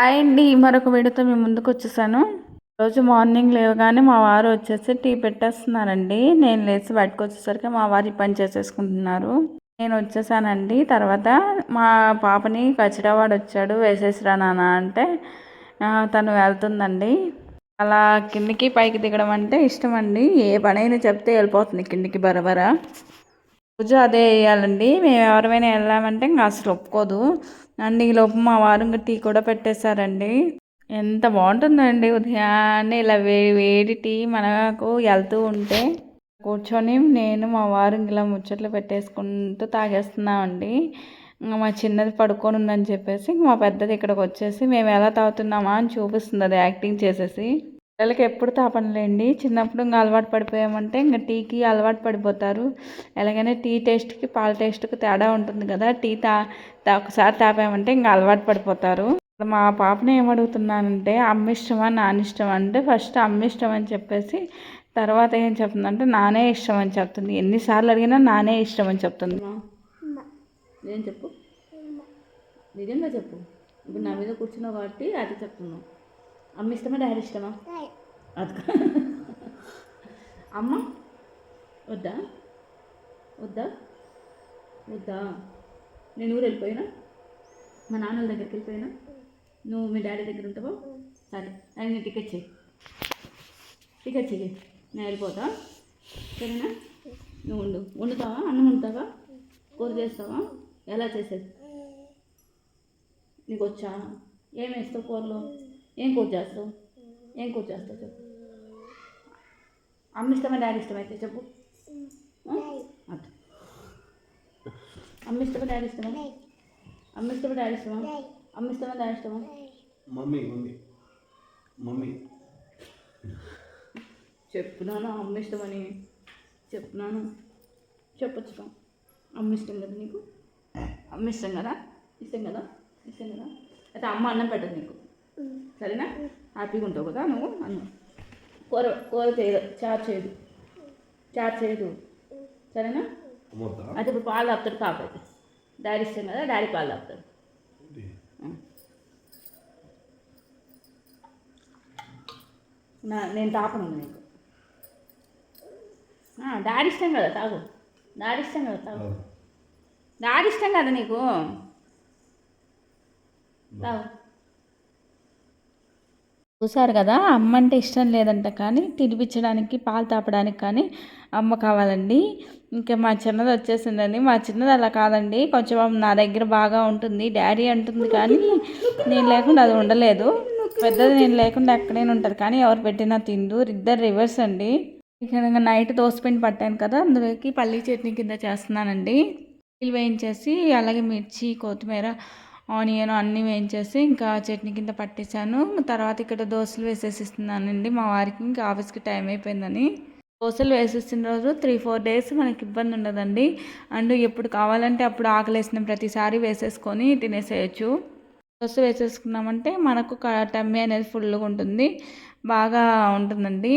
Hi అండి మరొక వీడియోతో మేము ముందుకు వచ్చేసాను. రోజు మార్నింగ్ లేవగానే మా వారు వచ్చేసి టీ పెట్టేస్తున్నారండి. నేను లేచి బయటకు వచ్చేసరికి మా వారు ఈ పని చేసేసుకుంటున్నారు. నేను వచ్చేసానండి. తర్వాత మా పాపని కచ్చిడవాడు వచ్చాడు వేసేసిరా నాన్న అంటే తను వెళ్తుందండి. అలా కిందికి పైకి దిగడం అంటే ఇష్టం అండి ఏ పనైనా చెప్తే వెళ్ళిపోతుంది కిందికి బరబరా రోజు అదే వేయాలండి. మేము ఎవరిమైనా వెళ్ళామంటే ఇంకా అసలు ఒప్పుకోదు. అండ్ ఈ లోపు మా వారు ఇంకా టీ కూడా పెట్టేశారండి. ఎంత బాగుంటుందండి ఉదయాన్నే ఇలా వేడి వేడి టీ మనకు వెళ్తూ ఉంటే. కూర్చొని నేను మా వారు ఇలా ముచ్చట్లు పెట్టేసుకుంటూ తాగేస్తున్నామండి. మా చిన్నది పడుకొని ఉందని చెప్పేసి మా పెద్దది ఇక్కడికి వచ్చేసి మేము ఎలా తాగుతున్నామా అని చూపిస్తుంది అది యాక్టింగ్ చేసేసి. పిల్లలకి ఎప్పుడు తాపనలేండి. చిన్నప్పుడు ఇంకా అలవాటు పడిపోయామంటే ఇంకా టీకి అలవాటు పడిపోతారు. ఎలాగైనా టీ టేస్ట్కి పాల టేస్ట్కి తేడా ఉంటుంది కదా. టీ తా ఒకసారి తాపామంటే ఇంకా అలవాటు పడిపోతారు. మా పాపని ఏమడుగుతున్నానంటే అమ్మ ఇష్టమా నాన్న ఇష్టమా? అంటే ఫస్ట్ అమ్మ ఇష్టం అని చెప్పేసి తర్వాత ఏం చెప్తుందంటే నానే ఇష్టం అని చెప్తుంది. ఎన్నిసార్లు అడిగినా నానే ఇష్టం అని చెప్తుంది. నేను చెప్పు. నిజంగా చెప్పు. ఇప్పుడు నా మీద కూర్చున్నావు కాబట్టి అది చెప్తున్నావు. అమ్మ ఇష్టమా డాడీ ఇష్టమా? అది అమ్మ? వద్దా? వద్దా? వద్దా? నేను ఊరు వెళ్ళిపోయినా? మా నాన్నల దగ్గరికి వెళ్ళిపోయినా? నువ్వు మీ డాడీ దగ్గర ఉంటావా? సరే ఆయన టికెట్ చేయి టికెట్ చెయ్యి. నేను వెళ్ళిపోతా. సరేనా? నువ్వు ఉండు. వండుతావా? అన్నం వండుతావా? కూర చేస్తావా? ఎలా చేసేది? నీకు వచ్చా? ఏం వేస్తావు కూరలో? ఏం కూర చేస్తావు? ఏం కూర చేస్తావు చెప్పు. అమ్మ ఇష్టమా డాడీ ఇష్టమైతే చెప్పు. అట్లా అమ్మ ఇష్టమా డాడీ ఇష్టమా? అమ్మ ఇష్టమా డాడీ ఇష్టమా? అమ్మ ఇష్టమా డాడీ ఇష్టమా? Mummy mummy. మమ్మీ. చెప్తున్నాను అమ్మ ఇష్టమని. చెప్తున్నాను. చెప్పొచ్చు అమ్మ ఇష్టం కదా నీకు? అమ్మ ఇష్టం కదా? ఇష్టం కదా? ఇష్టం కదా? అయితే అమ్మ అన్నం పెట్టదు నీకు. సరేనా? హ్యాపీగా ఉంటావు కదా నువ్వు? అన్నం. కూర కూర చేయదు చారు చేయదు. చారు చేయదు. సరేనా? అయితే ఇప్పుడు పాలు తాపుతాడు పాప అయితే. డాడీ ఇష్టం కదా డాడీ పాలు తాపుతాడు నా నేను తాపను నీకు. డాడీ ఇష్టం కదా తాగు. డాడీ ఇష్టం కదా తాగు. డాడీ ఇష్టం కదా నీకు? తాగు. చూసారు కదా అమ్మ అంటే ఇష్టం లేదంట కానీ తినిపించడానికి పాలు తాపడానికి కానీ అమ్మ కావాలండి. ఇంకా మా చిన్నది వచ్చేసిందండి. మా చిన్నది అలా కాదండి. కొంచెం నా దగ్గర బాగా ఉంటుంది డాడీ అంటుంది కానీ నేను లేకుండా అది ఉండలేదు. పెద్దది నేను లేకుండా ఎక్కడైనా ఉంటుంది కానీ ఎవరు పెట్టినా తిందు. ఇద్దరు రివర్స్ అండి. ఇక నైట్ దోసపిండి పట్టాను కదా అందులోకి పల్లీ చట్నీ కింద చేస్తున్నానండి. నీళ్ళు వేయించేసి అలాగే మిర్చి కొత్తిమీర ఆనియన్ అన్నీ వేయించేసి ఇంకా చట్నీ కింద పట్టేశాను. తర్వాత ఇక్కడ దోశలు వేసేసి ఇస్తున్నానండి మా వారికి ఇంకా ఆఫీస్కి టైం అయిపోయిందని. దోశలు వేసేసిన రోజు త్రీ ఫోర్ డేస్ మనకి ఇబ్బంది ఉండదండి. అండ్ ఎప్పుడు కావాలంటే అప్పుడు ఆకలేసిన ప్రతిసారి వేసేసుకొని తినేసేయచ్చు. దోశ వేసేసుకున్నామంటే మనకు టమ్మీ అనేది ఫుల్గా ఉంటుంది. బాగా ఉంటుందండి.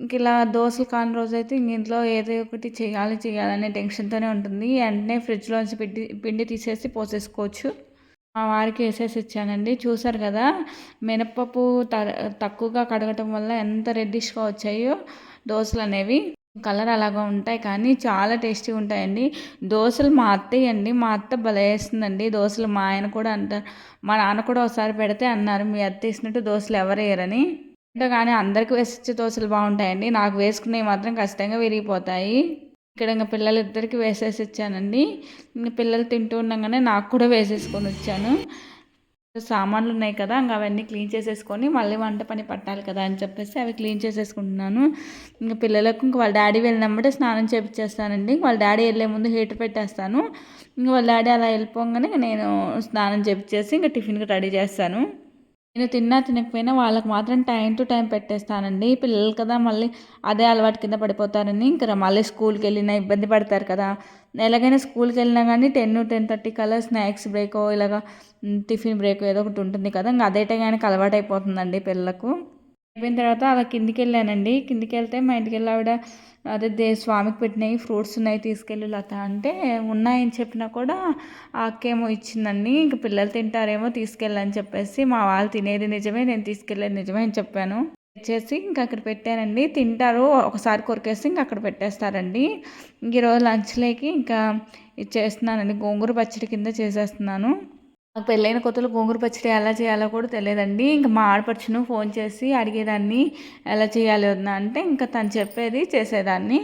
ఇంక ఇలా దోశలు కాని రోజు అయితే ఇంట్లో ఏదో ఒకటి చేయాలి చేయాలనే టెన్షన్తోనే ఉంటుంది. వెంటనే ఫ్రిడ్జ్లోంచి పిండి పిండి తీసేసి పోసేసుకోవచ్చు. మా వారికి వేసేసి ఇచ్చానండి. చూసారు కదా మినప్పప్పు తక్కువగా కడగటం వల్ల ఎంత రెడ్డిష్గా వచ్చాయో దోశలు అనేవి. కలర్ అలాగా ఉంటాయి కానీ చాలా టేస్టీగా ఉంటాయండి. దోశలు మా అత్తయ్య అండి మా అత్త భలే వేస్తుందండి. దోశలు మా ఆయన కూడా అంటారు మా నాన్న కూడా ఒకసారి పెడితే అన్నారు మీ అత్త వేసినట్టు దోశలు ఎవరు అంటే కానీ అందరికి వేసిచ్చే దోశలు బాగుంటాయండి. నాకు వేసుకునేవి మాత్రం ఖచ్చితంగా విరిగిపోతాయి. ఇక్కడ ఇంకా పిల్లలిద్దరికి వేసేసి ఇచ్చానండి. ఇంకా పిల్లలు తింటూ ఉండగానే నాకు కూడా వేసేసుకొని వచ్చాను. సామాన్లు ఉన్నాయి కదా ఇంకా అవన్నీ క్లీన్ చేసేసుకొని మళ్ళీ వంట పని పట్టాలి కదా అని చెప్పేసి అవి క్లీన్ చేసేసుకుంటున్నాను. ఇంకా పిల్లలకు ఇంక వాళ్ళ డాడీ వెళ్ళినప్పుడే స్నానం చేపించేస్తానండి వాళ్ళ డాడీ వెళ్ళే ముందు హీటర్ పెట్టేస్తాను. ఇంక వాళ్ళ డాడీ అలా వెళ్ళిపోగానే నేను స్నానం చేపించేసి ఇంకా టిఫిన్కి రెడీ చేస్తాను. నేను తిన్నా తినకపోయినా వాళ్ళకి మాత్రం టైం టు టైం పెట్టేస్తానండి. పిల్లలు కదా మళ్ళీ అదే అలవాటు కింద పడిపోతారని ఇంకా మళ్ళీ స్కూల్కి వెళ్ళినా ఇబ్బంది పడతారు కదా. ఎలాగైనా స్కూల్కి వెళ్ళినా కానీ టెన్ టెన్ థర్టీ కల్లా స్నాక్స్ బ్రేకో ఇలాగ టిఫిన్ బ్రేక్ ఏదో ఒకటి ఉంటుంది కదా ఇంకా అదే టైం కానీ అలవాటు అయిపోతుందండి పిల్లలకు. అయిపోయిన తర్వాత అలా కిందికి వెళ్ళానండి కిందికి వెళ్తే మా ఇంటికి వెళ్ళి ఆవిడ అదే దే స్వామికి పెట్టినవి ఫ్రూట్స్ ఉన్నాయి తీసుకెళ్ళి లత అంటే ఉన్నాయని చెప్పినా కూడా ఆకేమో ఇచ్చిందండి. ఇంక పిల్లలు తింటారేమో తీసుకెళ్ళని చెప్పేసి మా వాళ్ళు తినేది నిజమే నేను తీసుకెళ్ళేది నిజమే అని చెప్పాను. వచ్చేసి ఇంక అక్కడ పెట్టానండి. తింటారు ఒకసారి కొరికేసి ఇంక అక్కడ పెట్టేస్తారండి. ఇంక ఈరోజు లంచ్లోకి ఇంకా ఇది చేస్తున్నానండి. గోంగూర పచ్చడి కింద చేసేస్తున్నాను. నాకు పెళ్ళైన కొత్తలో గోంగూర పచ్చడి ఎలా చేయాలో కూడా తెలియదండి. ఇంకా మా ఆడపడుచును ఫోన్ చేసి అడిగేదాన్ని ఎలా చేయాలి అంటే ఇంకా తను చెప్పేది చేసేదాన్ని.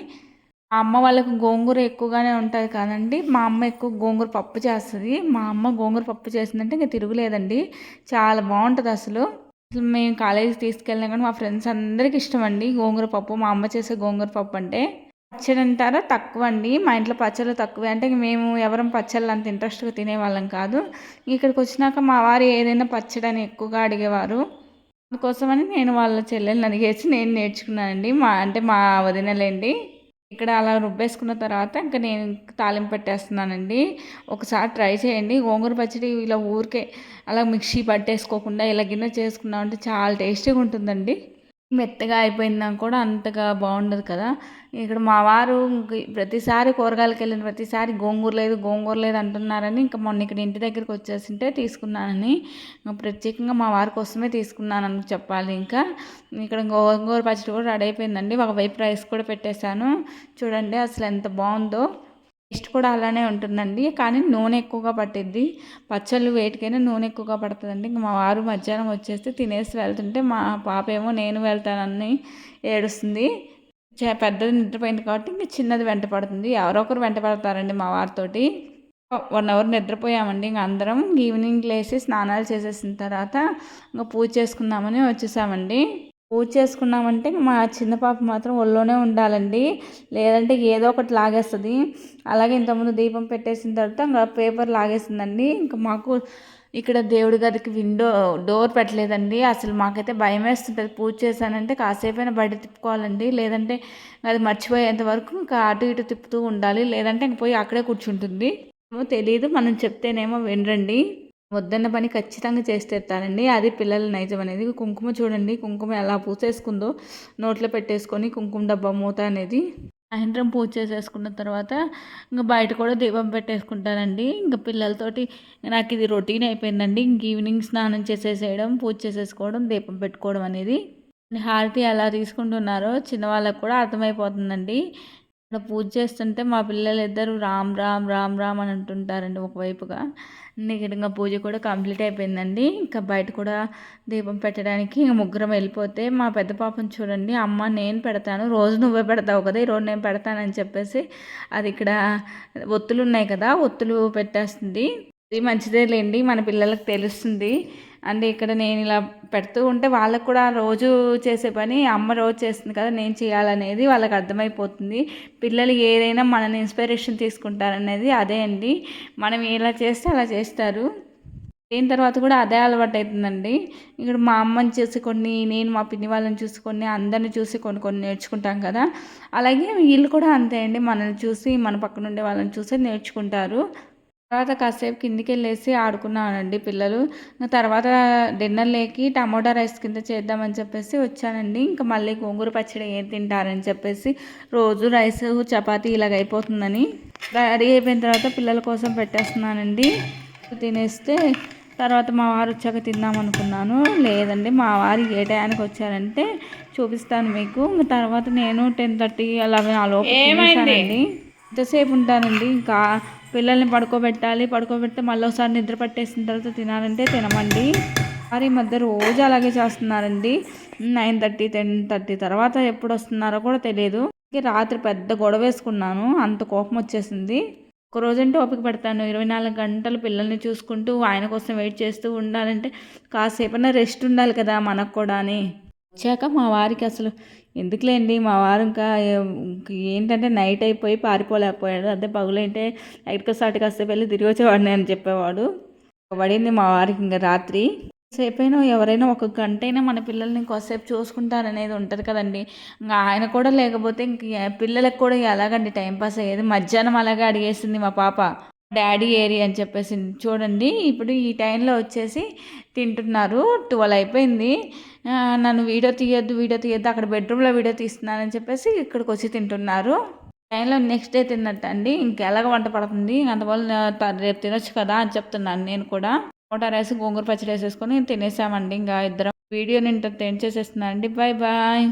మా అమ్మ వాళ్ళకు గోంగూర ఎక్కువగానే ఉంటుంది కాదండి. మా అమ్మ ఎక్కువ గోంగూర పప్పు చేస్తుంది. మా అమ్మ గోంగూర పప్పు చేసిందంటే ఇంకా తిరుగులేదండి. చాలా బాగుంటుంది అసలు. అసలు మేము కాలేజీకి తీసుకెళ్ళినా కానీ మా ఫ్రెండ్స్ అందరికీ ఇష్టం అండి గోంగూర పప్పు. మా అమ్మ చేసే గోంగూర పప్పు అంటే. పచ్చడి అంటారా? తక్కువ అండి మా ఇంట్లో పచ్చళ్ళు తక్కువే. అంటే మేము ఎవరం పచ్చళ్ళు అంత ఇంట్రెస్ట్గా తినేవాళ్ళం కాదు. ఇక్కడికి వచ్చినాక మా వారు ఏదైనా పచ్చడి అని ఎక్కువగా అడిగేవారు. అందుకోసమని నేను వాళ్ళ చెల్లెల్ని అడిగేసి నేను నేర్చుకున్నానండి. మా అంటే మా వదినలేండి. ఇక్కడ అలా రుబ్బేసుకున్న తర్వాత ఇంకా నేను తాలింపు పెట్టేస్తున్నానండి. ఒకసారి ట్రై చేయండి. గోంగూర పచ్చడి ఇలా ఊరికే అలా మిక్సీ పట్టేసుకోకుండా ఇలా గిన్నె చేసుకున్నామంటే చాలా టేస్టీగా ఉంటుందండి. మెత్తగా అయిపోయిందా కూడా అంతగా బాగుండదు కదా. ఇక్కడ మా వారు ప్రతిసారి కూరగాయలకి వెళ్ళిన ప్రతిసారి గోంగూర లేదు గోంగూర లేదు అంటున్నారని ఇంకా మొన్న ఇక్కడ ఇంటి దగ్గరికి వచ్చేసింటే తీసుకున్నానని. ప్రత్యేకంగా మా వారి కోసమే తీసుకున్నానని చెప్పాలి ఇంకా. ఇక్కడ గోంగూర పచ్చడి కూడా రెడీ అయిపోయిందండి. ఒకవైపు రైస్ కూడా పెట్టేశాను. చూడండి అసలు ఎంత బాగుందో. టేస్ట్ కూడా అలానే ఉంటుందండి. కానీ నూనె ఎక్కువగా పట్టిద్ది. పచ్చళ్ళు వేటికైనా నూనె ఎక్కువగా పడుతుందండి. ఇంకా మా వారు మధ్యాహ్నం వచ్చేస్తే తినేసి వెళ్తుంటే మా పాప ఏమో నేను వెళ్తానని ఏడుస్తుంది. చే- పెద్దది నిద్రపోయింది కాబట్టి ఇంక చిన్నది వెంట పడుతుంది. ఎవరో ఒకరు వెంట పడతారండి మా వారితోటి వన్ అవర్ నిద్రపోయామండి. ఇంక అందరం ఈవినింగ్ లేసి స్నానాలు చేసేసిన తర్వాత ఇంకా పూజ చేసుకుందామని వచ్చేసామండి. పూజ చేసుకున్నామంటే మా చిన్న పాప మాత్రం ఒళ్ళోనే ఉండాలండి. లేదంటే ఏదో ఒకటి లాగేస్తుంది. అలాగే ఇంతకుముందు దీపం పెట్టేసిన తర్వాత ఇంకా పేపర్ లాగేసిందండి. ఇంకా మాకు ఇక్కడ దేవుడి గదికి విండో డోర్ పెట్టలేదండి. అసలు మాకైతే భయం వేస్తుంటుంది పూజ చేశానంటే కాసేపైనా బయట తిప్పుకోవాలండి. లేదంటే అది మర్చిపోయేంత వరకు ఇంకా అటు ఇటు తిప్పుతూ ఉండాలి. లేదంటే ఇంక పోయి అక్కడే కూర్చుంటుంది. తెలియదు మనం చెప్తేనేమో వినరండి. వద్దన్న పని ఖచ్చితంగా చేసేస్తానండి. అది పిల్లల నైజం అనేది. కుంకుమ చూడండి. కుంకుమ ఎలా పూసేసుకుందో నోట్లో పెట్టేసుకొని కుంకుమ డబ్బా మూత అనేది సాయంత్రం పూజ చేసేసుకున్న తర్వాత ఇంకా బయట కూడా దీపం పెట్టేసుకుంటానండి. ఇంకా పిల్లలతోటి నాకు ఇది రొటీన్ అయిపోయిందండి. ఇంక ఈవినింగ్ స్నానం చేసేసేయడం పూజ చేసేసుకోవడం దీపం పెట్టుకోవడం అనేది. హారతి ఎలా తీసుకుంటున్నారో చిన్నవాళ్ళకు కూడా అర్థమైపోతుందండి. ఇక్కడ పూజ చేస్తుంటే మా పిల్లలు ఇద్దరు రామ్ రామ్ రామ్ రామ్ అని అంటుంటారండి ఒకవైపుగా. ఇక్కడ ఇంకా పూజ కూడా కంప్లీట్ అయిపోయిందండి. ఇంకా బయట కూడా దీపం పెట్టడానికి ఇంకా ముగ్గురం వెళ్ళిపోతే మా పెద్ద పాపను చూడండి అమ్మ నేను పెడతాను రోజు నువ్వే పెడతావు కదా ఈరోజు నేను పెడతానని చెప్పేసి అది ఇక్కడ ఒత్తులు ఉన్నాయి కదా ఒత్తులు పెట్టేస్తుంది. ఇది మంచిదే లేండి మన పిల్లలకు తెలుస్తుంది. అంటే ఇక్కడ నేను ఇలా పెడుతూ ఉంటే వాళ్ళకు కూడా రోజు చేసే పని అమ్మ రోజు చేస్తుంది కదా నేను చేయాలనేది వాళ్ళకి అర్థమైపోతుంది. పిల్లలు ఏదైనా మనని ఇన్స్పిరేషన్ తీసుకుంటారనేది అదే అండి. మనం ఎలా చేస్తే అలా చేస్తారు. అయిన తర్వాత కూడా అదే అలవాటు అవుతుందండి ఇక్కడ మా అమ్మని చూసి కొన్ని నేను మా పిన్ని వాళ్ళని చూసి కొన్ని అందరిని చూసి కొన్ని కొన్ని నేర్చుకుంటాం కదా. అలాగే వీళ్ళు కూడా అంతే అండి మనల్ని చూసి మన పక్కన ఉండే వాళ్ళని చూసి నేర్చుకుంటారు. తర్వాత కాసేపు కిందికి వెళ్ళేసి ఆడుకున్నానండి పిల్లలు. తర్వాత డిన్నర్ లేకి టమోటా రైస్ కింద చేద్దామని చెప్పేసి వచ్చానండి. ఇంకా మళ్ళీ గోంగూర పచ్చడి ఏం తింటారని చెప్పేసి రోజు రైస్ చపాతీ ఇలాగ అయిపోతుందని రెడీ అయిపోయిన తర్వాత పిల్లల కోసం పెట్టేస్తున్నానండి. తినేస్తే తర్వాత మా వారు వచ్చాక తిందాం అనుకున్నాను. లేదండి మా వారు ఏ టయానికి వచ్చారంటే చూపిస్తాను మీకు. ఇంకా తర్వాత నేను టెన్ థర్టీ అలాగే నాలుగు ఏమైందండి ఎంతసేపు ఉంటానండి. ఇంకా పిల్లల్ని పడుకోబెట్టాలి. పడుకోబెడితే మళ్ళీ ఒకసారి నిద్ర పట్టేసిన తర్వాత తినాలంటే తినమండి. వారి మధ్య రోజు అలాగే చేస్తున్నారండి. నైన్ థర్టీ టెన్ థర్టీ తర్వాత ఎప్పుడు వస్తున్నారో కూడా తెలియదు. రాత్రి పెద్ద గొడవ వేసుకున్నాను. అంత కోపం వచ్చేసింది. ఒక రోజంటే ఓపిక పెడతాను. ఇరవై నాలుగు గంటలు పిల్లల్ని చూసుకుంటూ ఆయన కోసం వెయిట్ చేస్తూ ఉండాలంటే కాసేపైనా రెస్ట్ ఉండాలి కదా మనకు కూడా అని వచ్చాక మా వారికి అసలు ఎందుకులేండి? మా వారు ఇంకా ఏంటంటే నైట్ అయిపోయి పారిపోలేకపోయాడు. అదే పగులైతే నైట్కి సాటి కాసేపు వెళ్ళి తిరిగి వచ్చేవాడిని అని చెప్పేవాడు. పడింది మా వారికి ఇంకా రాత్రి. సేపైనా ఎవరైనా ఒక గంట అయినా మన పిల్లల్ని కొద్దిసేపు చూసుకుంటారనేది ఉంటుంది కదండి. ఇంకా ఆయన కూడా లేకపోతే ఇంక పిల్లలకు కూడా ఎలాగండి టైంపాస్ అయ్యేది? మధ్యాహ్నం అలాగే అడిగేసింది మా పాప. డాడీ ఏరియా అని చెప్పేసి చూడండి. ఇప్పుడు ఈ టైంలో వచ్చేసి తింటున్నారు. ట్వెల్వ్ అయిపోయింది. నన్ను వీడియో తీయొద్దు వీడియో తీయొద్దు అక్కడ బెడ్రూమ్లో వీడియో తీస్తున్నానని చెప్పేసి ఇక్కడికి వచ్చి తింటున్నారు. టైంలో నెక్స్ట్ డే తిన్నట్టు అండి ఇంకెలాగ వంట పడుతుంది? అందువల్ల రేపు తినొచ్చు కదా అని చెప్తున్నాను నేను కూడా. టమాటా రైస్ గోంగూర పచ్చడి వేసేసుకొని తినేసామండి. ఇంకా ఇద్దరం వీడియోని ఇంటర్ చేసేస్తున్నాను అండి బాయ్ బాయ్